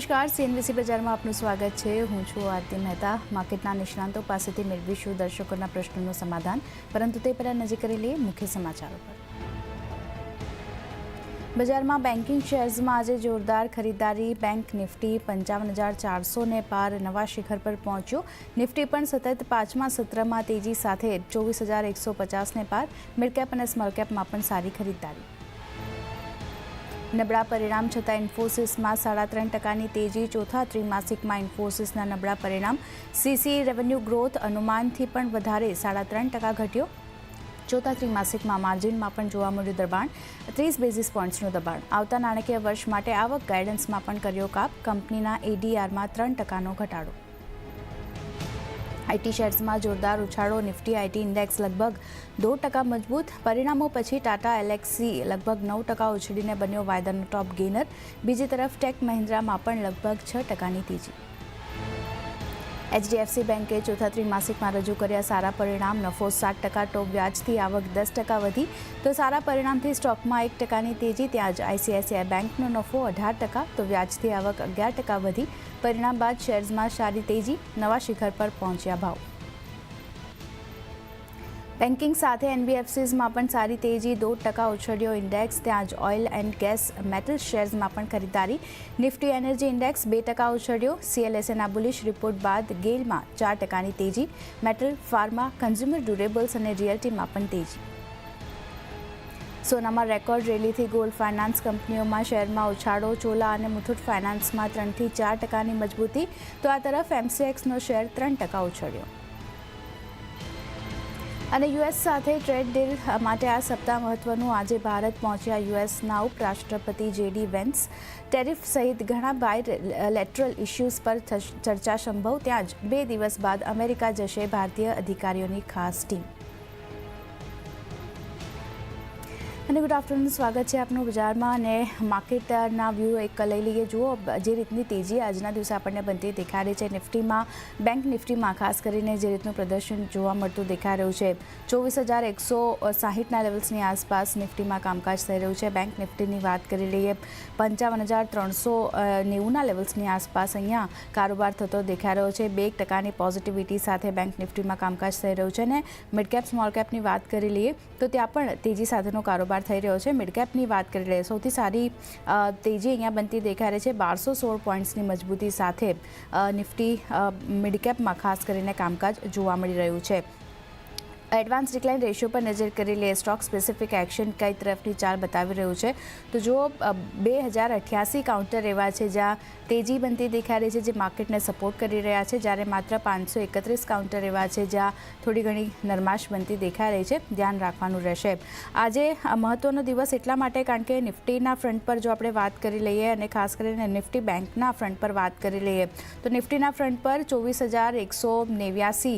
નમસ્કાર. સીએનબીસી બજારમાં આપનું સ્વાગત છે. હું છું આરતી મહેતા. માર્કેટના નિષ્ણાંતો પાસેથી મેળવીશું દર્શકોના પ્રશ્નોનું સમાધાન. પરંતુ તે પહેલાં નજીક કરી લઈએ મુખ્ય સમાચારો પર. બજારમાં બેન્કિંગ શેર્સમાં આજે જોરદાર ખરીદારી બેંક નિફ્ટી પંચાવન હજાર ચારસોને પાર નવા શિખર પર પહોંચ્યો. નિફ્ટી પણ સતત પાંચમા સત્રમાં તેજી સાથે ચોવીસ હજાર એકસો પચાસને પાર. મિડકેપ અને સ્મોલ કેપમાં પણ સારી ખરીદારી નબળા પરિણામ છતાં ઇન્ફોસિસમાં સાડા ત્રણ ટકાની તેજી ચોથા ત્રિમાસિકમાં ઇન્ફોસિસના નબળા પરિણામ. સીસી રેવન્યુ ગ્રોથ અનુમાનથી પણ વધારે સાડા ત્રણ ટકા ઘટ્યો. ચોથા ત્રિમાસિકમાં માર્જિનમાં પણ જોવા મળ્યું દબાણ. ત્રીસ બેઝિસ પોઈન્ટ્સનું દબાણ. આવતા નાણાકીય વર્ષ માટે આવક ગાઈડન્સમાં પણ કર્યો કાપ. કંપનીના એડીઆરમાં ત્રણ ટકાનો ઘટાડો. આઈટી શેર્સમાં જોરદાર ઉછાળો, નિફ્ટી, આઈટી ઇન્ડેક્સ લગભગ દોઢ ટકા મજબૂત. પરિણામો પછી ટાટા એલેક્સી લગભગ નવ ટકા ઉછળીને બન્યો વાયદાનો ટોપ ગેનર બીજી તરફ ટેક મહિન્દ્રામાં પણ લગભગ છ ટકાની તેજી. એચડીએફસી બેન્કે ચોથા ત્રિમાસિકમાં રજૂ કર્યા સારા પરિણામ. નફો સાત ટકા, ટોપ વ્યાજથી આવક દસ ટકા વધી. તો સારા પરિણામથી સ્ટોકમાં એક ટકાની તેજી. ત્યાં જ આઈસીઆઈસીઆઈ બેંકનો નફો અઢાર ટકા, તો વ્યાજથી આવક અગિયાર ટકા વધી. પરિણામ બાદ શેર્સમાં સારી તેજી, નવા શિખર પર પહોંચ્યા ભાવ. બેન્કિંગ સાથે એનબીએફસીઝમાં પણ સારી તેજી, દોઢ ટકા ઉછળ્યો ઇન્ડેક્સ, ત્યાં જ ઓઇલ એન્ડ ગેસ મેટલ શેર્સમાં પણ ખરીદારી નિફ્ટી એનર્જી ઇન્ડેક્સ બે ટકા ઉછળ્યો. સીએલએસએના બુલિશ રિપોર્ટ બાદ ગેલમાં ચાર ટકાની તેજી. મેટલ, ફાર્મા, કન્ઝ્યુમર ડ્યુરેબલ્સ અને રિયલ્ટીમાં પણ તેજી. સોનામાં રેકોર્ડ રેલીથી ગોલ્ડ ફાઇનાન્સ કંપનીઓમાં શેરમાં ઉછાળો, ચોલા અને મુથુટ ફાઇનાન્સમાં ત્રણથી ચાર ટકાની મજબૂતી. તો આ તરફ એમસીએક્સનો શેર ત્રણ ટકા ઉછળ્યો. અને યુએસ સાથે ટ્રેડ ડીલ માટે આ સપ્તાહ મહત્વનું. આજે ભારત પહોંચ્યા યુએસના ઉપરાષ્ટ્રપતિ જેડી વેન્સ. ટેરિફ સહિત ઘણા બાય લેટરલ ઇસ્યુઝ પર ચર્ચા સંભવ. ત્યાં જ બે દિવસ બાદ અમેરિકા જશે ભારતીય અધિકારીઓની ખાસ ટીમ. અને ગુડ આફ્ટરનૂન સ્વાગત છે આપનું બજારમાં. અને માર્કેટના વ્યૂ એક લઈ લઈએ. જુઓ, જે રીતની તેજી આજના દિવસે આપણને બનતી રહી છે. નિફ્ટીમાં બેંક નિફ્ટીમાં ખાસ કરીને જે રીતનું પ્રદર્શન જોવા મળતું દેખાઈ રહ્યું છે. ચોવીસ હજાર એકસો સાહીઠના લેવલ્સની આસપાસ નિફ્ટીમાં કામકાજ થઈ રહ્યું છે. બેંક નિફ્ટીની વાત કરી લઈએ, પંચાવન હજાર ત્રણસો નેવુંના લેવલ્સની આસપાસ અહીંયા કારોબાર થતો દેખાઈ રહ્યો છે. બે ટકાની પોઝિટિવિટી સાથે બેંક નિફ્ટીમાં કામકાજ થઈ રહ્યું છે. અને મિડકેપ સ્મોલ કેપની વાત કરી લઈએ, તો ત્યાં પણ તેજી સાથેનો કારોબાર થઈ રહ્યો છે. મિડકેપની વાત કરી લઈએ, સૌથી સારી તેજી અહીંયા બનતી દેખાઈ રહી છે. બારસો સોળ પોઈન્ટ્સની મજબૂતી સાથે નિફ્ટી મિડકેપમાં ખાસ કરીને કામકાજ જોવા મળી રહ્યું છે. એડવાન્સ ડિક્લાઇન રેશિયો પર નજર કરી લઈએ સ્ટોક સ્પેસિફિક એક્શન કઈ તરફની ચાલ બતાવી રહ્યું છે? તો જુઓ બે હજાર અઠ્યાસી કાઉન્ટર એવા છે જ્યાં તેજી બનતી દેખાઈ રહી છે, જે માર્કેટને સપોર્ટ કરી રહ્યા છે, જ્યારે માત્ર પાંચસો એકત્રીસ કાઉન્ટર એવા છે જ્યાં થોડી ઘણી નરમાશ બનતી દેખાઈ રહી છે. ધ્યાન રાખવાનું રહેશે. આજે મહત્ત્વનો દિવસ એટલા માટે કારણ કે નિફ્ટીના ફ્રન્ટ પર જો આપણે વાત કરી લઈએ અને ખાસ કરીને નિફ્ટી બેંકના ફ્રન્ટ પર વાત કરી લઈએ, તો નિફ્ટીના ફ્રન્ટ પર ચોવીસ હજાર એકસો નેવ્યાસી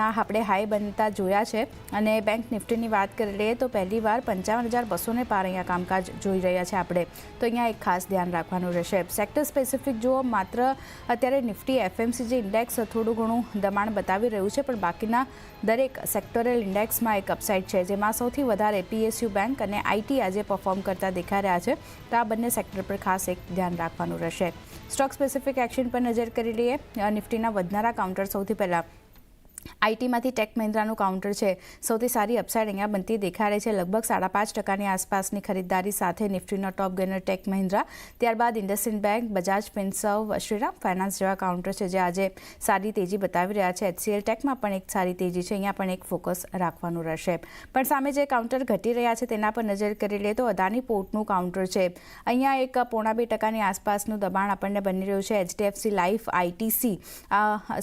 ના આપણે હાઈ બનતા જોયા છે. અને બેંક નિફ્ટીની વાત કરી લઈએ તો પહેલીવાર પંચાવન હજાર બસોને પાર અહીંયા કામકાજ જોઈ રહ્યા છે આપણે. તો અહીંયા એક ખાસ ધ્યાન રાખવાનું રહેશે. સેક્ટર સ્પેસિફિક જુઓ, માત્ર અત્યારે નિફ્ટી એફએમસીજી ઇન્ડેક્સ થોડું ઘણું દબાણ બતાવી રહ્યું છે, પણ બાકીના દરેક સેક્ટોરલ ઇન્ડેક્સમાં એક અપસાઇડ છે, જેમાં સૌથી વધારે પીએસયુ બેંક અને આઈટી આજે પરફોર્મ કરતા દેખાઈ રહ્યા છે. તો આ બંને સેક્ટર પર ખાસ એક ધ્યાન રાખવાનું રહેશે. સ્ટોક સ્પેસિફિક એક્શન પર નજર કરી લઈએ. નિફ્ટીના વધનારા કાઉન્ટર સૌથી પહેલાં આઈટીમાંથી ટેક મહિન્દ્રાનું કાઉન્ટર છે. સૌથી સારી અપસાઇડ અહીંયા બનતી દેખાડે છે. લગભગ સાડા પાંચ ટકાની આસપાસની ખરીદદારી સાથે નિફ્ટીનો ટોપ ગેનર ટેક મહિન્દ્રા. ત્યારબાદ ઇન્ડસઇન્ડ બેંક, બજાજ ફિન્સર્વ, શ્રીરામ ફાઇનાન્સ જેવા કાઉન્ટર છે જે આજે સારી તેજી બતાવી રહ્યા છે. એચસીએલ ટેકમાં પણ એક સારી તેજી છે. અહીંયા પણ એક ફોકસ રાખવાનું રહેશે. પણ સામે જે કાઉન્ટર ઘટી રહ્યા છે તેના પર નજર કરી લઈએ તો અદાની પોર્ટનું કાઉન્ટર છે. અહીંયા એક પોણા બે ટકાની આસપાસનું દબાણ આપણને બની રહ્યું છે. એચડીએફસી લાઈફ આઈટીસી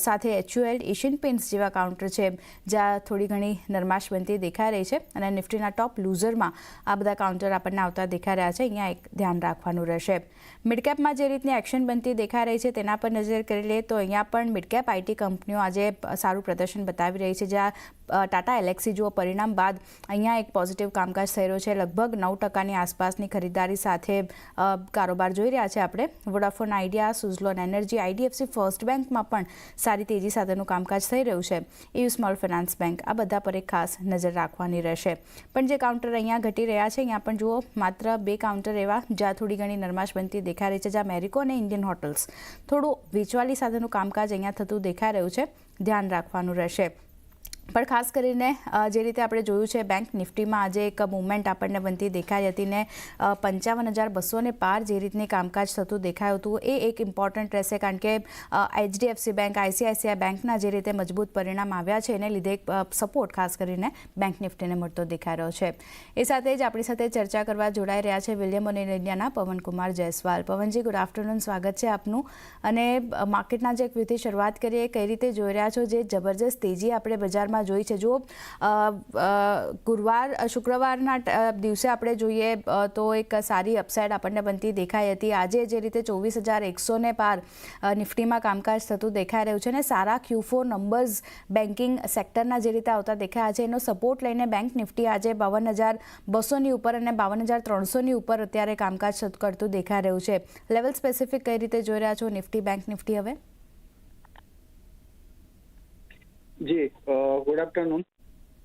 સાથે એચયુએલ, એશિયન પેન્ટ્સ જેવા કાઉન્ટર છે, જ્યાં થોડી ઘણી નરમાશ બનતી દેખાઈ રહી છે અને નિફ્ટીના ટોપ લૂઝરમાં આ બધા કાઉન્ટર આપણને આવતા દેખાઈ રહ્યા છે. અહીંયા એક ધ્યાન રાખવાનું રહેશે. મિડકેપમાં જે રીતની એક્શન બનતી દેખાઈ રહી છે તેના પર નજર કરી લઈએ તો અહીંયા પણ મિડકેપ આઈટી કંપનીઓ આજે સારું પ્રદર્શન બતાવી રહી છે, જ્યાં ટાટા એલેક્સી જુઓ, પરિણામ બાદ અહીંયા એક પોઝિટિવ કામકાજ થઈ રહ્યો છે. લગભગ નવ ટકાની આસપાસની ખરીદારી સાથે કારોબાર જોઈ રહ્યા છે આપણે. Vodafone Idea Suzlon energy IDFC first બેંકમાં પણ સારી તેજી સાથેનું કામકાજ થઈ રહ્યું છે. એયુ સ્મોલ ફાઇનાન્સ બેંક આ બધા પર એક ખાસ નજર રાખવાની રહેશે. પણ જે કાઉન્ટર અહીંયા ઘટી રહ્યા છે, અહીંયા પણ જુઓ, માત્ર બે કાઉન્ટર એવા જ્યાં થોડી ઘણી નરમાશ બનતી દેખાઈ રહી છે, જ્યાં મેરિકો અને ઇન્ડિયન હોટલ્સ થોડું વેચવાલી સાથેનું કામકાજ અહીંયા થતું દેખાઈ રહ્યું છે. ધ્યાન રાખવાનું રહેશે. પણ ખાસ કરીને જે રીતે આપણે જોયું છે, બેંક નિફ્ટીમાં આજે એક મુવમેન્ટ આપણને બનતી દેખાઈ હતી ને પંચાવન હજાર બસોને પાર જે રીતની કામકાજ થતું દેખાયું હતું, એ એક ઇમ્પોર્ટન્ટ રહેશે કારણ કે એચડીએફસી બેંક આઈસીઆઈસીઆઈ બેંકના જે રીતે મજબૂત પરિણામ આવ્યા છે, એને લીધે સપોર્ટ ખાસ કરીને બેંક નિફ્ટીને મળતો દેખાઈ રહ્યો છે. એ સાથે જ આપણી સાથે ચર્ચા કરવા જોડાઈ રહ્યા છે વિલિયમ અને ઇન્ડિયાના પવનકુમાર જયસ્વાલ. પવનજી ગુડ આફ્ટરનૂન સ્વાગત છે આપનું. અને માર્કેટના જે એક વિધિ શરૂઆત કરીએ, કઈ રીતે જોઈ રહ્યા છો? જે જબરજસ્ત તેજી આપણે બજારમાં જોઈ છે. જો ગુરુવાર શુક્રવારના દિવસે આપણે જોઈએ તો એક સારી અપસાઇડ આપણને બનતી દેખાઈ હતી. આજે જે રીતે ચોવીસ હજાર એકસોને પાર નિફ્ટીમાં કામકાજ થતું દેખાઈ રહ્યું છે અને સારા ક્યુ ફોર નંબર્સ બેન્કિંગ સેક્ટરના જે રીતે આવતા દેખાયા છે એનો સપોર્ટ લઈને બેંક નિફ્ટી આજે બાવન હજાર બસોની ઉપર અને બાવન હજાર ત્રણસોની ઉપર અત્યારે કામકાજ કરતું દેખાઈ રહ્યું છે. લેવલ સ્પેસિફિક કઈ રીતે જોઈ રહ્યા છો નિફ્ટી, બેંક નિફ્ટી હવે? જી ગુડ આફ્ટરનૂન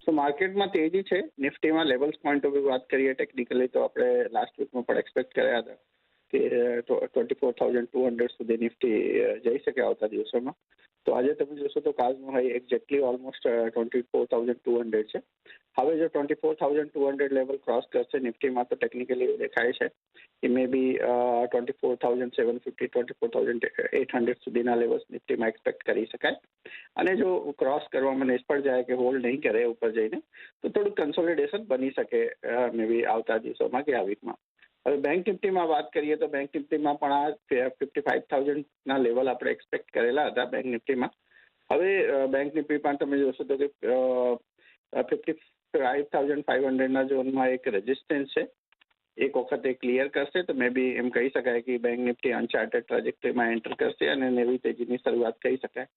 સો માર્કેટમાં તેજી છે. નિફ્ટીમાં લેવલ્સ પોઈન્ટ ઓફ વ્યૂ વાત કરીએ ટેકનિકલી તો આપણે લાસ્ટ વીકમાં પણ એક્સપેક્ટ કર્યા હતા કે twenty four thousand two hundred સુધી નિફ્ટી જઈ શકે આવતા દિવસોમાં. તો આજે તમે જોશો તો કાલનો high exactly almost twenty four thousand two hundred છે. હવે જો twenty four thousand two hundred level cross કરશે, નિફ્ટીમાં તો ટેકનિકલી એવું દેખાય છે કે may be twenty four thousand seven fifty twenty four thousand eight hundred સુધીના લેવલ્સ નિફ્ટીમાં એક્સપેક્ટ કરી શકાય. અને જો ક્રોસ કરવામાં નિષ્ફળ જાય કે હોલ્ડ નહીં કરે ઉપર જઈને, તો થોડું કન્સોલિડેશન બની શકે મે બી આવતા દિવસોમાં કે આ વીકમાં હવે બેંક નિફ્ટીમાં વાત કરીએ તો બેંક નિફ્ટીમાં પણ આ ફિફ્ટી ફાઇવ થાઉઝન્ડના લેવલ આપણે એક્સપેક્ટ કરેલા હતા બેંક નિફ્ટીમાં હવે બેંક પણ તમે જોશો તો કે ફિફ્ટી ફાઇવ થાઉઝન્ડ ફાઇવ હંડ્રેડના ઝોનમાં એક રેઝિસ્ટન્સ છે. એક વખત એ ક્લિયર કરશે તો મે બી એમ કહી શકાય કે બેંક નિફ્ટી અનચાર્ટેડ ટ્રાજેક્ટરીમાં એન્ટર કરશે અને નેવી તેજીની શરૂઆત કહી શકાય.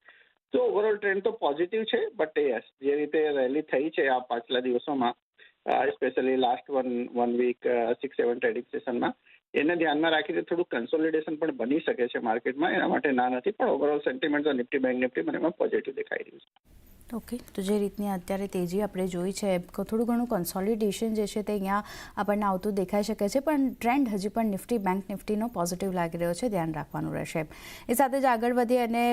તો ઓવરઓલ ટ્રેન્ડ તો પોઝિટિવ છે બટ યસ જે રીતે રેલી થઈ છે આ પાછલા દિવસોમાં Uh, especially last one one week uh, six seven trading sessionમાં એને ધ્યાનમાં રાખીને થોડું કન્સોલિડેશન પણ બની શકે છે માર્કેટમાં. એના માટે ના નથી, પણ ઓવરઓલ સેન્ટિમેન્ટ તો નિફ્ટી બેંક નિફ્ટી મને પોઝિટિવ દેખાઈ રહ્યું છે. ઓકે તો જે રીતની અત્યારે તેજી આપણે જોઈ છે થોડું ઘણું કન્સોલિડેશન જે છે તે અહીંયા આપણને આવતું દેખાઈ શકે છે, પણ ટ્રેન્ડ હજી પણ નિફ્ટી બેંક નિફ્ટીનો પોઝિટિવ લાગી રહ્યો છે, ધ્યાન રાખવાનું રહેશે. એ સાથે જ આગળ વધીએ અને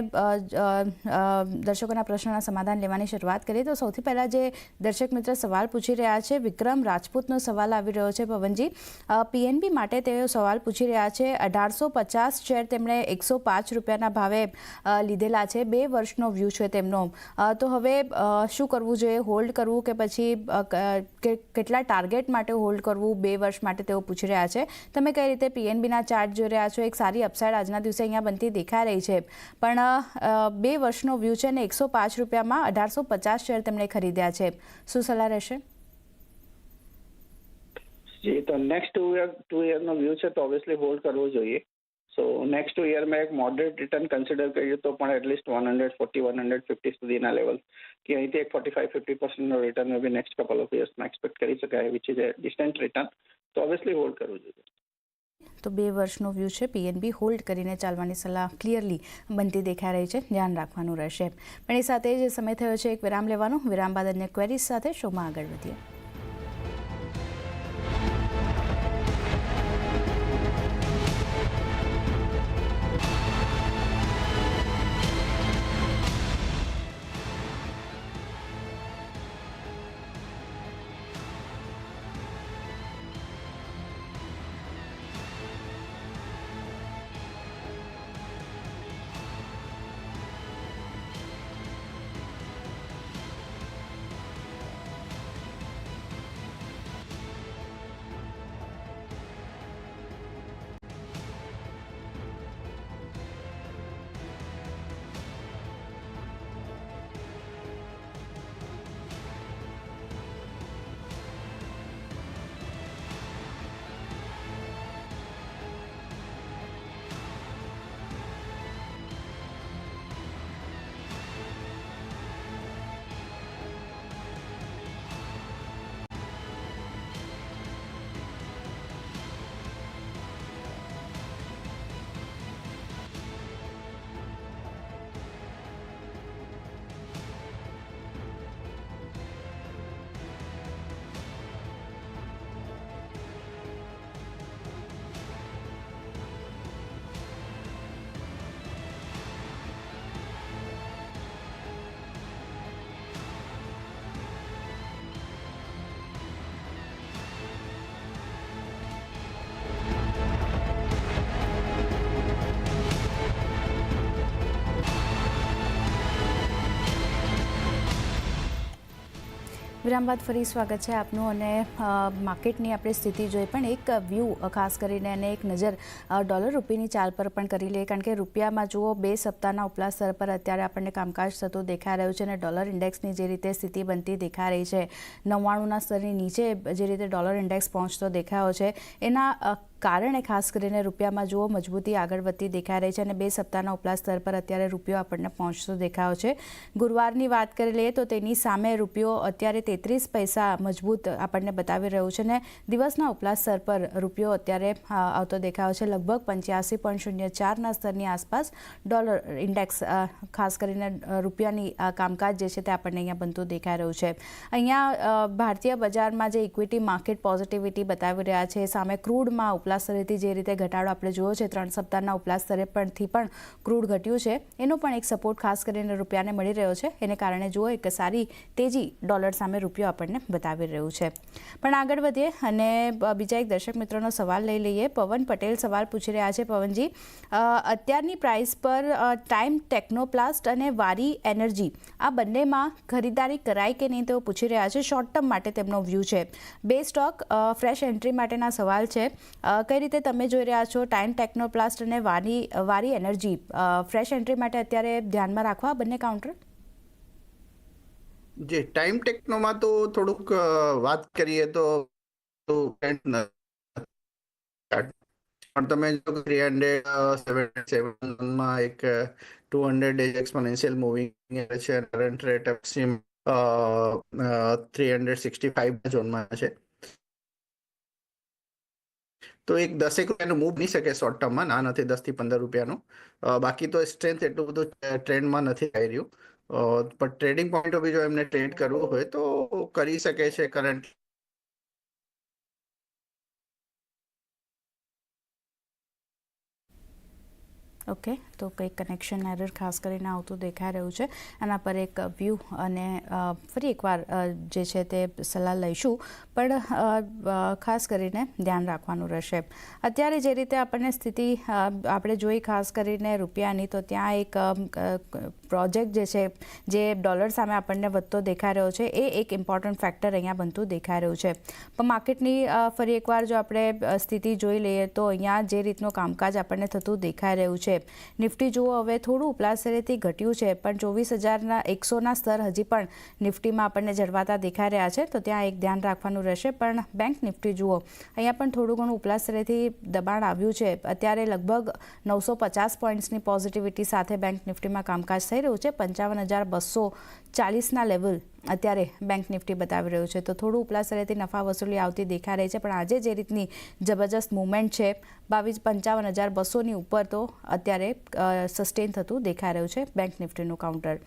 દર્શકોના પ્રશ્નોના સમાધાન લેવાની શરૂઆત કરીએ. તો સૌથી પહેલાં જે દર્શક મિત્ર સવાલ પૂછી રહ્યા છે, વિક્રમ રાજપૂતનો સવાલ આવી રહ્યો છે, પવનજી. પીએનબી માટે તેઓ સવાલ પૂછી રહ્યા છે. અઢારસો પચાસ શેર તેમણે એકસો પાંચ રૂપિયાના ભાવે લીધેલા છે. બે વર્ષનો વ્યૂ છે તેમનો. તો હવે શું કરવું જોઈએ? હોલ્ડ કરવું કે પછી કેટલા ટાર્ગેટ માટે હોલ્ડ કરવું બે વર્ષ માટે તેઓ પૂછી રહ્યા છે. તમે કઈ રીતે પીએનબીના ચાર્ટ જોઈ રહ્યા છો? એક સારી અપસાઇડ આજના દિવસે અહીંયા બનતી દેખાઈ રહી છે. પણ બે વર્ષનો વ્યૂ છે ને એકસો પાંચ રૂપિયામાં અઢારસો પચાસ શેર તેમણે ખરીદ્યા છે. શું સલાહ રહેશે? જી તો નેક્સ્ટ ટુ યર ટુ યરનો વ્યૂ છે તો ઓબ્વિયસલી હોલ્ડ કરવો જોઈએ. સો નેક્સ્ટ ટુ યરમાં એક મોડરેટ રિટર્ન કન્સિડર કરીએ તો પણ at least one hundred forty one hundred fifty સુધીના લેવલ કે અહીંથી એક forty five fifty પર્સન્ટનો return be next couple of યર્સમાં expect કરી શકાય which is a distant return તો ઓબ્વિયસલી હોલ્ડ કરવું જોઈએ. તો બે વર્ષનો વ્યૂ છે. પીએનબી હોલ્ડ કરીને ચાલવાની સલાહ ક્લિયરલી બનતી દેખાઈ રહી છે. ધ્યાન રાખવાનું રહેશે. પણ એ સાથે જ સમય થયો છે. એક વિરામ લેવાનો. વિરામ બાદ અન્ય ક્વેરીઝ સાથે શોમાં આગળ વધીએ. વિરામ બાદ ફરી સ્વાગત છે આપનું અને માર્કેટની આપણે સ્થિતિ જોઈ પણ એક વ્યૂ ખાસ કરીને અને એક નજર ડોલર રૂપિયાની ચાલ પર પણ કરી લઈએ. કારણ કે રૂપિયામાં જુઓ, બે સપ્તાહના ઉપલા સ્તર પર અત્યારે આપણને કામકાજ થતું દેખાઈ રહ્યું છે અને ડોલર ઇન્ડેક્સની જે રીતે સ્થિતિ બનતી દેખાઈ રહી છે, નવ્વાણુંના સ્તરની નીચે જે રીતે ડોલર ઇન્ડેક્સ પહોંચતો દેખાયો છે, એના કારણે ખાસ કરીને રૂપિયામાં જુઓ મજબૂતી આગળ વધતી દેખાઈ રહી છે અને બે સપ્તાહના ઉપલા સ્તર પર અત્યારે રૂપિયો આપણને પહોંચતો દેખાયો છે. ગુરુવારની વાત કરી લઈએ તો તેની સામે રૂપિયો અત્યારે તેત્રીસ પૈસા મજબૂત આપણને બતાવી રહ્યું છે ને દિવસના ઉપલા સ્તર પર રૂપિયો અત્યારે આવતો દેખાયો છે. લગભગ પંચ્યાસી પોઈન્ટ શૂન્ય ચારના સ્તરની આસપાસ ડોલર ઇન્ડેક્સ ખાસ કરીને રૂપિયાની કામકાજ જે છે તે આપણને અહીંયા બનતું દેખાઈ રહ્યું છે. અહીંયા ભારતીય બજારમાં જે ઇક્વિટી માર્કેટ પોઝિટિવિટી બતાવી રહ્યા છે સામે ક્રૂડમાં ઉપલા સ્તરેથી જે રીતે ઘટાડો આપણે જોયો છે, ત્રણ સપ્તાહના ઉપલા સ્તરે પણથી પણ ક્રૂડ ઘટ્યું છે. એનો પણ એક સપોર્ટ ખાસ કરીને રૂપિયાને મળી રહ્યો છે. એને કારણે જુઓ એક સારી તેજી ડોલર સામે રૂપિયો આપણને બતાવી રહ્યું છે. પણ આગળ વધીએ અને બીજા એક દર્શક મિત્રોનો સવાલ લઈ લઈએ. પવન પટેલ સવાલ પૂછી રહ્યા છે પવનજી. અત્યારની પ્રાઇસ પર ટાઈમ ટેકનોપ્લાસ્ટ અને વારી એનર્જી આ બંનેમાં ખરીદારી કરાય કે નહીં તેઓ પૂછી રહ્યા છે. શોર્ટ ટર્મ માટે તેમનો વ્યૂ છે. બે સ્ટોક ફ્રેશ એન્ટ્રી માટેના સવાલ છે. કઈ રીતે તમે જોઈ રહ્યા છો ટાઈમ ટેકનોપ્લાસ્ટ અને વારી વારી એનર્જી? ફ્રેશ એન્ટ્રી માટે અત્યારે ધ્યાનમાં રાખવા બંને કાઉન્ટર? જે ટાઈમ ટેકનોમાં તો થોડુંક વાત કરીએ તો પણ તમે જો થ્રી હંડ્રેડ સેવન સેવનમાં એક two hundred days exponential moving છે, current rate maxim three hundred sixty five ઝોનમાં છે. તો એક દસેક રૂપિયાનું મૂવ બની શકે શોર્ટ ટર્મમાં ના નથી દસથી પંદર રૂપિયાનું. બાકી તો સ્ટ્રેન્થ એટલું બધું ટ્રેન્ડમાં નથી આવી રહ્યું. પણ ટ્રેડિંગ પોઈન્ટ ઓફ વ્યૂ જો એમને ટ્રેડ કરવું હોય તો કરી શકે છે કરંટ ઓકે, તો કંઈક કનેક્શન એરર ખાસ કરીને આવતું દેખાઈ રહ્યું છે. આના પર એક વ્યૂ અને ફરી એકવાર જે છે તે સલાહ લઈશું. પણ ખાસ કરીને ધ્યાન રાખવાનું રહેશે. અત્યારે જે રીતે આપણને સ્થિતિ આપણે જોઈ ખાસ કરીને રૂપિયાની, તો ત્યાં એક પ્રોજેક્ટ જે છે, જે ડોલર સામે આપણને વધતો દેખાઈ રહ્યો છે, એ એક ઇમ્પોર્ટન્ટ ફેક્ટર અહીંયા બનતું દેખાઈ રહ્યું છે. પણ માર્કેટની ફરી એકવાર જો આપણે સ્થિતિ જોઈ લઈએ, તો અહીંયા જે રીતનું કામકાજ આપણને થતું દેખાઈ રહ્યું છે નિફ્ટી જુઓ, હવે થોડું ઉપલા સ્તરેથી ઘટ્યું છે, પણ ચોવીસ હજારના એકસોના સ્તર હજી પણ નિફ્ટીમાં આપણને જળવાતા દેખાઈ રહ્યા છે, તો ત્યાં એક ધ્યાન રાખવાનું રહેશે. પણ બેંક નિફ્ટી જુઓ, અહીંયા પણ થોડું ઘણું ઉપલા સ્તરેથી દબાણ આવ્યું છે. અત્યારે લગભગ નવસો પચાસ પોઈન્ટ્સની પોઝિટિવિટી સાથે બેંક નિફ્ટીમાં કામકાજ થઈ રહ્યું છે. પંચાવન હજાર બસો ચાલીસના લેવલ અત્યારે બેંક નિફ્ટી બતાવી રહ્યું છે. તો થોડું ઉપલા સ્તરેથી નફા વસૂલી આવતી દેખાઈ રહી છે, પણ આજે જે રીતની જબરજસ્ત મુવમેન્ટ છે, બાવીસ પંચાવન હજાર બસોની ઉપર તો અત્યારે સસ્ટેન થતું દેખાઈ રહ્યું છે બેંક નિફ્ટીનું કાઉન્ટર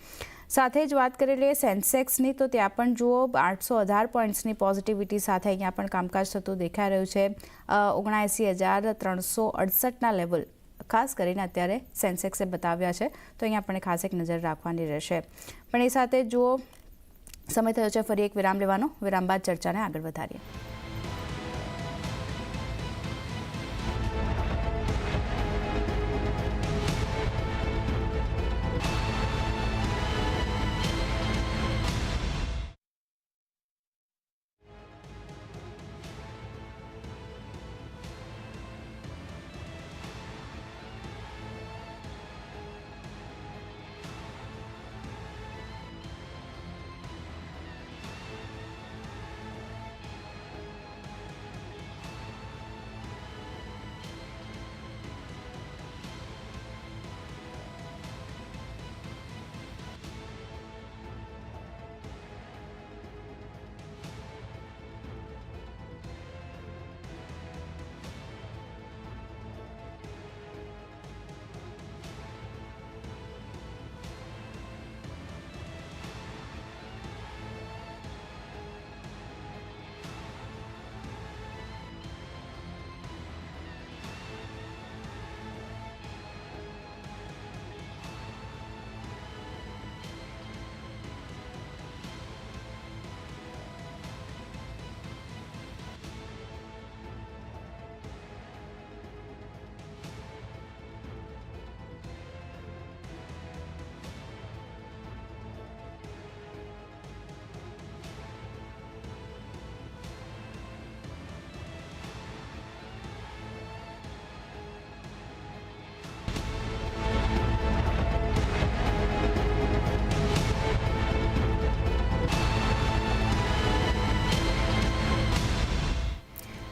સાથે જ વાત કરી લઈએ સેન્સેક્સની, તો ત્યાં પણ જુઓ આઠસો અઢાર પોઈન્ટ્સની પોઝિટિવિટી સાથે અહીંયા પણ કામકાજ થતું દેખાઈ રહ્યું છે. ઓગણએંસી હજાર ત્રણસો અડસઠના લેવલ ખાસ કરીને અત્યારે સેન્સેક્સે બતાવ્યા છે. તો અહીંયા આપણે ખાસ એક નજર રાખવાની રહેશે. પણ એ સાથે જુઓ સમય થયો છે ફરી એક વિરામ લેવાનો. વિરામ બાદ ચર્ચાને આગળ વધારીએ.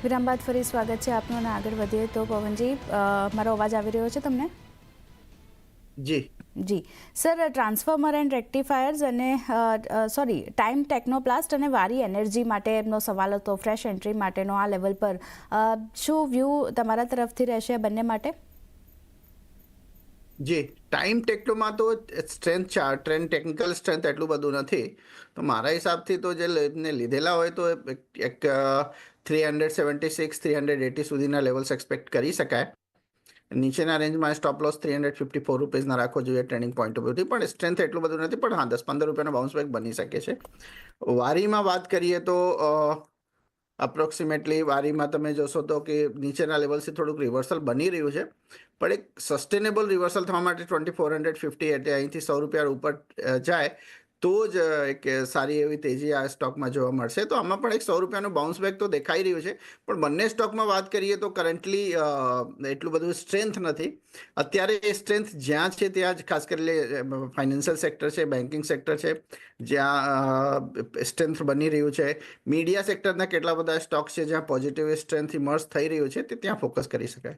વિરામ બાદ ફરી સ્વાગત છે આપનું અને આગળ વધીએ તો પવનજી મારો અવાજ આવી રહ્યો છે તમને? જી. જી. સર ટ્રાન્સફોર્મર એન્ડ રેક્ટિફાયર્સ અને સોરી ટાઈમ ટેકનોપ્લાસ્ટ અને વારી એનર્જી માટે એમનો સવાલ હતો ફ્રેશ એન્ટ્રી માટેનો આ લેવલ પર. શું વ્યૂ તમારા તરફથી રહેશે બંને માટે? જી. ટાઈમ ટેકનોમાં તો સ્ટ્રેન્થ છે ટ્રેન્ડ ટેકનિકલ સ્ટ્રેન્થ એટલું બધું નથી. તો મારા હિસાબથી તો જે લીધેલા હોય તો એક three hundred seventy six, three hundred eighty સુધીના લેવલ્સ એક્સપેક્ટ કરી શકાય. નીચેના રેન્જમાં stop loss three hundred fifty four રૂપીઝના રાખવો જોઈએ ટ્રેનિંગ પોઈન્ટ ઉપરથી પણ સ્ટ્રેન્થ એટલું બધું નથી, પણ હા, દસ પંદર રૂપિયાનો બાઉન્સ બેક બની શકે છે. વારીમાં વાત કરીએ તો અપ્રોક્સિમેટલી વારીમાં તમે જોશો તો કે નીચેના લેવલથી થોડુંક રિવર્સલ બની રહ્યું છે. પણ એક સસ્ટેનેબલ રિવર્સલ થવા માટે ટ્વેન્ટી ફોર હંડ્રેડ ફિફ્ટી એટલે અહીંથી સો રૂપિયા ઉપર જાય. તો જ એક સારી એવી તેજી આ સ્ટોકમાં જોવા મળશે. તો આમાં પણ એક સો રૂપિયાનું બાઉન્સ બેક તો દેખાઈ રહ્યું છે. પણ બંને સ્ટોકમાં વાત કરીએ તો કરન્ટલી એટલું બધું સ્ટ્રેન્થ નથી. અત્યારે એ સ્ટ્રેન્થ જ્યાં છે ત્યાં જ, ખાસ કરીને ફાઇનાન્શિયલ સેક્ટર છે બેન્કિંગ સેક્ટર છે, જ્યાં સ્ટ્રેન્થ બની રહ્યું છે. મીડિયા સેક્ટરના કેટલા બધા સ્ટોક છે જ્યાં પોઝિટિવ સ્ટ્રેન્થ ઇમર્સ થઈ રહ્યું છે તે ત્યાં ફોકસ કરી શકાય.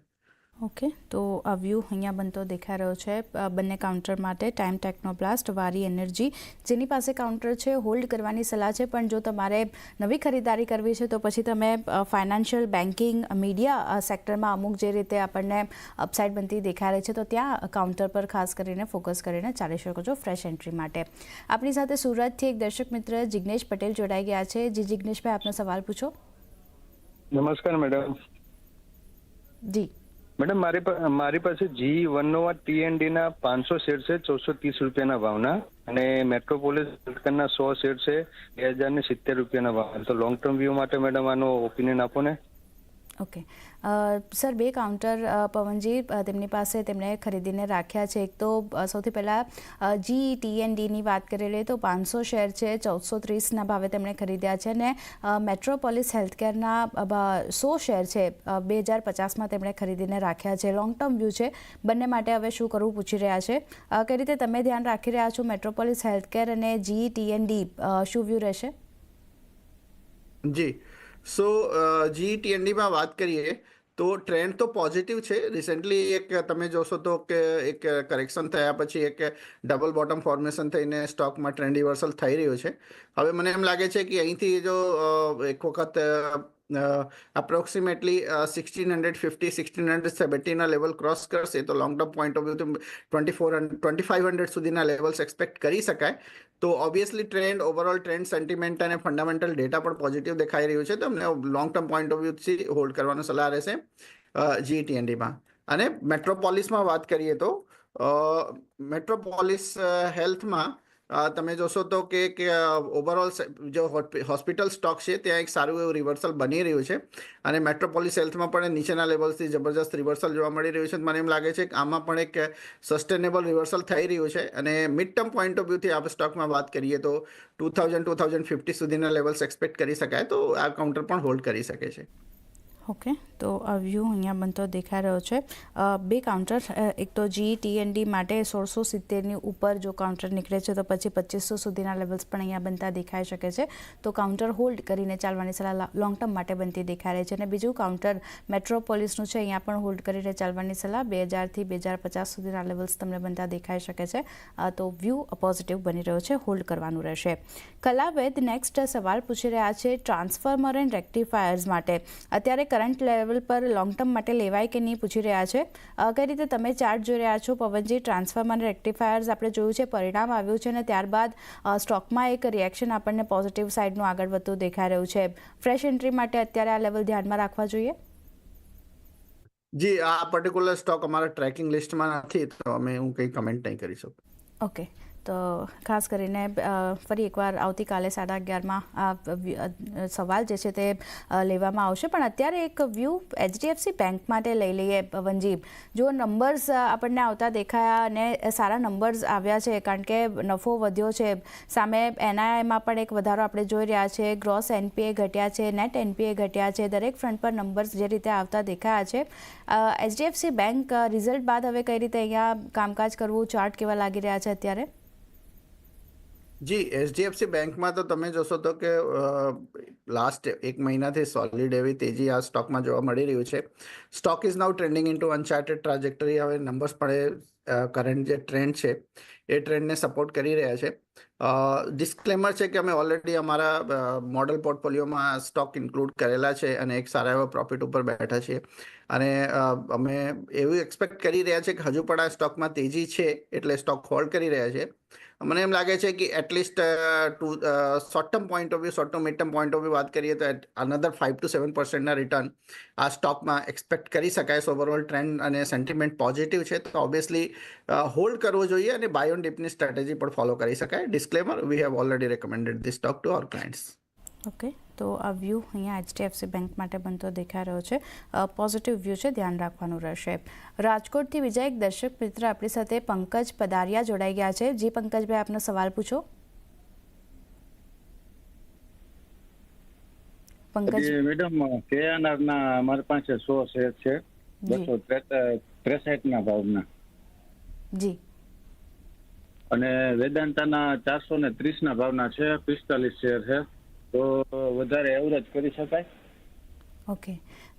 ઓકે તો આ વ્યૂ અહીંયા બનતો દેખાઈ રહ્યો છે. બંને કાઉન્ટર માટે ટાઈમ ટેકનોપ્લાસ્ટ વારી એનર્જી. જેની પાસે કાઉન્ટર છે હોલ્ડ કરવાની સલાહ છે પણ જો તમારે નવી ખરીદારી કરવી છે તો પછી તમે ફાઇનાન્શિયલ બેન્કિંગ મીડિયા સેક્ટરમાં અમુક જે રીતે આપણને અપસાઇડ બનતી દેખાઈ રહી છે તો ત્યાં કાઉન્ટર પર ખાસ કરીને ફોકસ કરીને ચાલી શકો છો ફ્રેશ એન્ટ્રી માટે. આપણી સાથે સુરતથી એક દર્શક મિત્ર જિગ્નેશ પટેલ જોડાઈ ગયા છે. જી જિગ્નેશભાઈ આપનો સવાલ પૂછો. નમસ્કાર મેડમ. જી. મેડમ, મારી મારી પાસે જી વનોવા ટીએનડી ના પાંચસો શેર છે, ચૌદસો ત્રીસ રૂપિયાના ભાવના અને મેટ્રોપોલિસ ના સો શેર છે, બે હજાર ને સિત્તેર રૂપિયાના ભાવ. તો લોંગ ટર્મ વ્યૂ માટે મેડમ આનો ઓપિનિયન આપો ને. ઓકે સર બે કાઉન્ટર પવનજી તેમની પાસે તેમણે ખરીદીને રાખ્યા છે. એક તો સૌથી પહેલાં જી ટીએનડીની વાત કરી લઈએ તો પાંચસો શેર છે, ચૌદસો ત્રીસના ભાવે તેમણે ખરીદ્યા છે અને મેટ્રોપોલિસ હેલ્થકેરના સો શેર છે બે હજાર પચાસમાં તેમણે ખરીદીને રાખ્યા છે. લોંગ ટર્મ વ્યૂ છે. બંને માટે હવે શું કરવું પૂછી રહ્યા છે. કઈ રીતે તમે ધ્યાન રાખી રહ્યા છો મેટ્રોપોલિસ હેલ્થકેર અને જી ટીએનડી શું વ્યૂ રહેશે? જી. સો જી ટીએનડીમાં વાત કરીએ, તો ટ્રેન્ડ તો પોઝિટિવ છે. રિસેન્ટલી એક તમે જોશો તો કે એક કરેક્શન થયા પછી એક ડબલ બોટમ ફોર્મેશન થઈને સ્ટોકમાં ટ્રેન્ડ રિવર્સલ થઈ રહ્યું છે. હવે મને એમ લાગે છે કે અહીંથી જો એક વખત approximately sixteen hundred fifty sixteen hundred સેવન્ટીના level cross કરશે, તો long term point of view twenty four twenty five hundred સુધીના લેવલ્સ એક્સપેક્ટ કરી શકાય. તો obviously trend overall trend sentiment અને ફંડામેન્ટલ ડેટા પણ પોઝિટિવ દેખાઈ રહ્યું છે. તો અમને long term point of વ્યૂથી hold કરવાનો સલાહ રહેશે જીટીએનડીમાં અને મેટ્રોપોલિસમાં વાત કરીએ તો મેટ્રોપોલિસ હેલ્થમાં તમે જોશો તો કે ઓવરઓલ જો હોસ્પિટલ સ્ટોક છે, ત્યાં એક સારું એવું રિવર્સલ બની રહ્યું છે. અને મેટ્રોપોલિસ હેલ્થમાં પણ નીચેના લેવલ્સથી જબરજસ્ત રિવર્સલ જોવા મળી રહ્યું છે. મને એમ લાગે છે કે આમાં પણ એક સસ્ટેનેબલ રિવર્સલ થઈ રહ્યું છે. અને મિડ ટર્મ પોઈન્ટ ઓફ વ્યૂથી આપણે સ્ટોકમાં વાત કરીએ તો two thousand two thousand fifty સુધીના લેવલ્સ એક્સપેક્ટ કરી શકાય. તો આ કાઉન્ટર પણ હોલ્ડ કરી શકે છે. ઓકે તો આ વ્યૂ અહીંયા બનતો દેખાઈ રહ્યો છે. બે કાઉન્ટર એક તો જી ટીએનડી માટે સોળસો સિત્તેરની ઉપર જો કાઉન્ટર નીકળે છે તો પછી પચીસો સુધીના લેવલ્સ પણ અહીંયા બનતા દેખાઈ શકે છે. તો કાઉન્ટર હોલ્ડ કરીને ચાલવાની સલાહ લોંગ ટર્મ માટે બનતી દેખાઈ રહી છે. અને બીજું કાઉન્ટર મેટ્રોપોલિસનું છે, અહીંયા પણ હોલ્ડ કરીને ચાલવાની સલાહ બે હજારથી બે હજાર પચાસ સુધીના લેવલ્સ તમને બનતા દેખાઈ શકે છે. તો વ્યૂ પોઝિટિવ બની રહ્યો છે હોલ્ડ કરવાનું રહેશે. કલાવેદ નેક્સ્ટ સવાલ પૂછી રહ્યા છે ટ્રાન્સફોર્મર એન્ડ રેક્ટિફાયર્સ માટે. અત્યારે કરંટ લેવલ પર લોંગ ટર્મ માટે લેવાય કે નહીં પૂછી રહ્યા છે. કઈ રીતે તમે ચાર્ટ જોઈ રહ્યા છો? પવનજી ટ્રાન્સફોર્મર અને રેક્ટિફાયર્સ આપણે જોયું છે પરિણામ આવ્યું છે અને ત્યારબાદ સ્ટોકમાં એક રિએક્શન આપણને પોઝિટિવ સાઇડનું આગળ વધતું દેખાઈ રહ્યું છે. ફ્રેશ એન્ટ્રી માટે અત્યારે આ લેવલ ધ્યાનમાં રાખવા જોઈએ? જી આ પર્ટિક્યુલર સ્ટોક અમારા ટ્રેકિંગ લિસ્ટમાં નથી તો અમે હું કંઈ કમેન્ટ નહીં કરી શકું ઓકે તો ખાસ કરીને ફરી એકવાર આવતીકાલે સાડા અગિયારમાં આ સવાલ જે છે તે લેવામાં આવશે. પણ અત્યારે એક વ્યૂ એચડીએફસી બેંક માટે લઈ લઈએ પવનજી જો નંબર્સ આપણને આવતા દેખાયા અને સારા નંબર્સ આવ્યા છે, કારણ કે નફો વધ્યો છે, સામે એનઆઈઆઈમાં પણ એક વધારો આપણે જોઈ રહ્યા છે ગ્રોસ એનપીએ ઘટ્યા છે નેટ એનપીએ ઘટ્યા છે, દરેક ફ્રન્ટ પર નંબર્સ જે રીતે આવતા દેખાયા છે. એચડીએફસી બેંક રિઝલ્ટ બાદ હવે કઈ રીતે અહીંયા કામકાજ કરવું ચાર્ટ કેવા લાગી રહ્યા છે અત્યારે? જી, એચડીએફસી બેંકમાં તો તમે જોશો તો કે લાસ્ટ એક મહિનાથી સોલિડ એવી તેજી આ સ્ટોકમાં જોવા મળી રહ્યું છે. Stock is now trending into uncharted trajectory હવે નંબર્સ પણ એ કરંટ જે ટ્રેન્ડ છે, એ ટ્રેન્ડને સપોર્ટ કરી રહ્યા છે. ડિસ્ક્લેમર છે કે અમે ઓલરેડી અમારા મોડલ પોર્ટફોલિયોમાં સ્ટોક ઇન્ક્લુડ કરેલા છે અને એક સારા એવા પ્રોફિટ ઉપર બેઠા છીએ. અને અમે એવું એક્સપેક્ટ કરી રહ્યા છે કે હજુ પણ આ સ્ટોકમાં તેજી છે, એટલે સ્ટોક હોલ્ડ કરી રહ્યા છે. મને એમ લાગે છે કે at least to short term point of view short term mid term point of view વાત કરીએ તો અનધર ફાઇવ ટુ સેવન પર્સન્ટના રિટર્ન આ સ્ટોકમાં એક્સપેક્ટ કરી શકાય છે. ઓવરઓલ ટ્રેન્ડ અને સેન્ટિમેન્ટ પોઝિટિવ છે તો ઓબ્વિયસલી હોલ્ડ કરવો જોઈએ અને બાય ઓન ડીપની સ્ટ્રેટેજી પણ ફોલો કરી શકાય. Disclaimer we have already recommended this stock to our clients okay તો આ વ્યૂ અહીંયા એચડીએફસી બેંક માટે બનતો દેખાઈ રહ્યો છે. પોઝિટિવ વ્યૂ છે ધ્યાન રાખવાનું રહેશે. રાજકોટથી બીજા એક દર્શક મિત્ર આપણી સાથે પંકજ પદારિયા જોડાઈ ગયા છે. જે પંકજભાઈ આપનો સવાલ પૂછો. પંકજ. મેડમ કેએનઆર ના મારી પાસે સો શેર છે. બસો ત્રેસઠ ના ભાવના. જી. અને વેદાંતાના ચારસો ને ત્રીસના ભાવના છે. પિસ્તાલીસ શેર છે. તો વધારે એવરેજ કરી શકાય. ઓકે.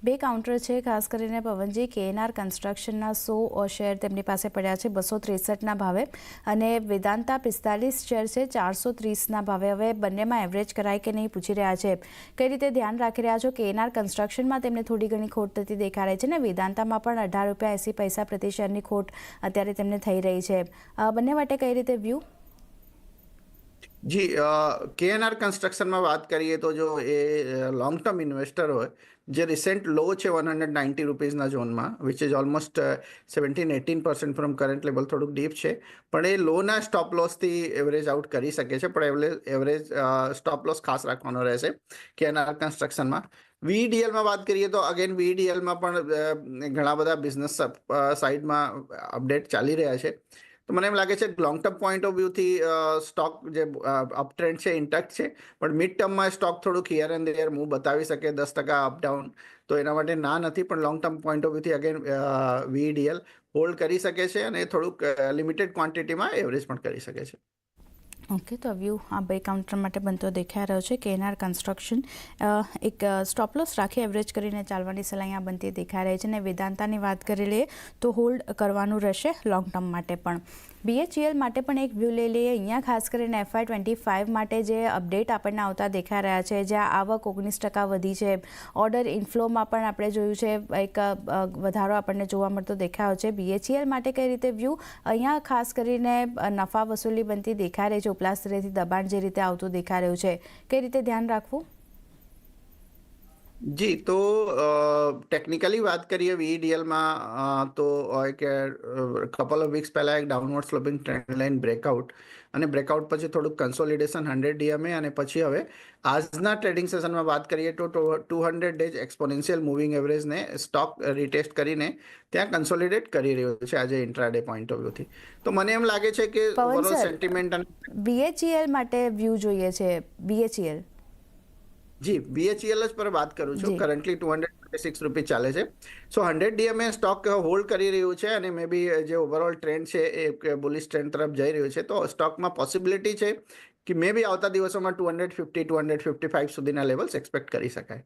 બે કાઉન્ટર છે, ખાસ કરીને પવનજી, કેએનઆર કન્સ્ટ્રક્શનના સો શેર તેમની પાસે પડ્યા છે, બસો ત્રેસઠના ભાવે. અને વેદાંતા પિસ્તાલીસ શેર છે, ચારસો ત્રીસના ભાવે. હવે બંનેમાં એવરેજ કરાય કે નહીં પૂછી રહ્યા છે. કઈ રીતે ધ્યાન રાખી રહ્યા છો? કેએનઆર કન્સ્ટ્રક્શનમાં તેમને થોડી ઘણી ખોટ થતી દેખાડે છે ને વેદાંતામાં પણ અઢાર રૂપિયા એંસી પૈસા પ્રતિ શેરની ખોટ અત્યારે તેમને થઈ રહી છે. બંને માટે કઈ રીતે વ્યૂ જી કેએનઆર કન્સ્ટ્રક્શનમાં વાત કરીએ તો જો એ લોંગ ટર્મ ઇન્વેસ્ટર હોય, જે રિસેન્ટ લો છે વન હંડ્રેડ નાઇન્ટી રૂપીઝના ઝોનમાં which is almost seventeen eighteen percent from current level થોડુંક ડીપ છે. પણ એ લોના સ્ટોપ લોસથી એવરેજ આઉટ કરી શકે છે, પણ એવરેજ એવરેજ સ્ટોપ લોસ ખાસ રાખવાનો રહેશે કેએનઆર કન્સ્ટ્રક્શનમાં. વીડીએલમાં વાત કરીએ તો અગેન વીડીએલમાં પણ ઘણા બધા બિઝનેસ સાઇડમાં અપડેટ ચાલી રહ્યા છે. તો મને એમ લાગે છે લોંગ ટર્મ પોઈન્ટ ઓફ વ્યૂથી સ્ટોક જે અપ ટ્રેન્ડ છે ઇન્ટેક્ટ છે, પણ મિડ ટર્મમાં સ્ટોક થોડુંક હિયર એન્ડ દેર મૂવ બતાવી શકે, દસ ટકા અપડાઉન તો એના માટે ના નથી, પણ લોંગ ટર્મ પોઈન્ટ ઓફ વ્યૂથી અગેન વીડીએલ હોલ્ડ કરી શકે છે અને થોડુંક લિમિટેડ ક્વોન્ટિટીમાં એવરેજ પણ કરી શકે છે. ઓકે તો વ્યૂ આ બે કાઉન્ટર માટે બનતો દેખાઈ રહ્યો છે. કેએનઆર કન્સ્ટ્રક્શન એક સ્ટોપલોસ રાખી એવરેજ કરીને ચાલવાની સલાહ અહીંયા બનતી દેખાઈ રહી છે. અને વેદાંતાની વાત કરી લઈએ તો હોલ્ડ કરવાનું રહેશે લોંગ ટર્મ માટે પણ. બીએચઈએલ માટે પણ એક વ્યૂ લઈ લઈએ. અહીંયા ખાસ કરીને એફઆઈ ટ્વેન્ટી ફાઇવ માટે જે અપડેટ આપણને આવતા દેખાઈ રહ્યા છે, જ્યાં આવક ઓગણીસ ટકા વધી છે. ઓર્ડર ઇન્ફ્લોમાં પણ આપણે જોયું છે, એક વધારો આપણને જોવા મળતો દેખાયો છે. બીએચઈએલ માટે કઈ રીતે વ્યૂ? અહીંયા ખાસ કરીને નફા વસૂલી બનતી દેખાઈ રહી છે. ઉપલા સ્તરેથી દબાણ જે રીતે આવતું દેખાઈ રહ્યું છે. કઈ રીતે ધ્યાન રાખવું? જી તો ટેકનિકલી વાત કરીએ વીડીએલમાં તો એક કપલ ઓફ વીક્સ પહેલા એક downward sloping trend line breakout અને બ્રેકઆઉટ પછી થોડુંક કન્સોલિડેશન હંડ્રેડ ડીએમએ અને પછી હવે આજના ટ્રેડિંગ સેશનમાં વાત કરીએ તો two hundred days exponential moving એવરેજને stock retest કરીને ત્યાં કન્સોલિડેટ કરી રહ્યો છે આજે ઇન્ટ્રાડે પોઈન્ટ ઓફ વ્યૂથી તો મને એમ લાગે છે કે ઓવરઓલ સેન્ટિમેન્ટ અને બીએચઈએલ માટે વ્યૂ જોઈએ છે બીએચઈએલ જી બીએચઈએલ જ પર વાત કરું છું. Currently two hundred six rupee ચાલે છે. So hundred DMA stock hold કરી રહ્યું છે અને મે બી જે ઓવરઓલ ટ્રેન્ડ છે એ બુલિશ ટ્રેન્ડ તરફ જઈ રહ્યું છે. તો સ્ટોકમાં પોસિબિલિટી છે કે મે બી આવતા દિવસોમાં two hundred fifty two hundred fifty five સુધીના લેવલ્સ એક્સપેક્ટ કરી શકાય.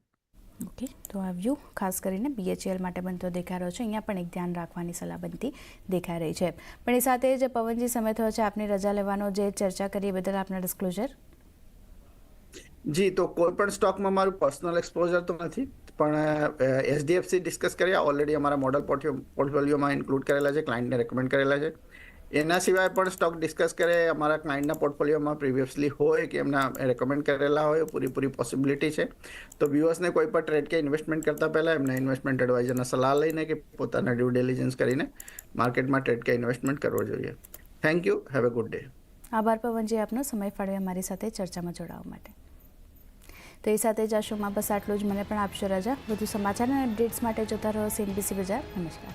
ઓકે તો આ વ્યૂ ખાસ કરીને બીએચએલ માટે બનતો દેખાઈ રહ્યો છે. અહીંયા પણ એક ધ્યાન રાખવાની સલાહ બનતી દેખાઈ રહી છે. પણ એ સાથે જે પવનજી સમય થયો છે. આપની રજા લેવાનો જે ચર્ચા કરી બદલ આપના ડિસ્ક્લોઝર જી, તો કોઈ પણ સ્ટોકમાં મારું પર્સનલ એક્સપોઝર તો નથી, પણ એચડીએફસી ડિસ્કસ કર્યા. ઓલરેડી અમારા મોડલ પોર્ટફોલિયોમાં ઇન્ક્લુડ કરેલા છે, ક્લાયન્ટને રેકમેન્ડ કરેલા છે. એના સિવાય પણ સ્ટોક ડિસ્કસ કરે, અમારા ક્લાયન્ટના પોર્ટફોલિયોમાં પ્રિવિયસલી હોય કે એમના રેકમેન્ડ કરેલા હોય, પૂરીપૂરી પોસિબિલિટી છે. તો વ્યુઅર્સને કોઈ પણ ટ્રેડ કે ઇન્વેસ્ટમેન્ટ કરતા પહેલાં એમના ઇન્વેસ્ટમેન્ટ એડવાઇઝરના સલાહ લઈને કે પોતાના ડ્યુ ડિલિજન્સ કરીને માર્કેટમાં ટ્રેડ કે ઇન્વેસ્ટમેન્ટ કરવો જોઈએ. Thank you have a good day આભાર, પવનજી. આપનો સમય ફાળવે અમારી સાથે ચર્ચામાં જોડાવા માટે. તો એ સાથે જ આ શોમાં બસ આટલું જ. મને પણ આપશો રજા. વધુ સમાચાર અને અપડેટ્સ માટે જોતા રહો સીએનબીસી બજાર નમસ્કાર.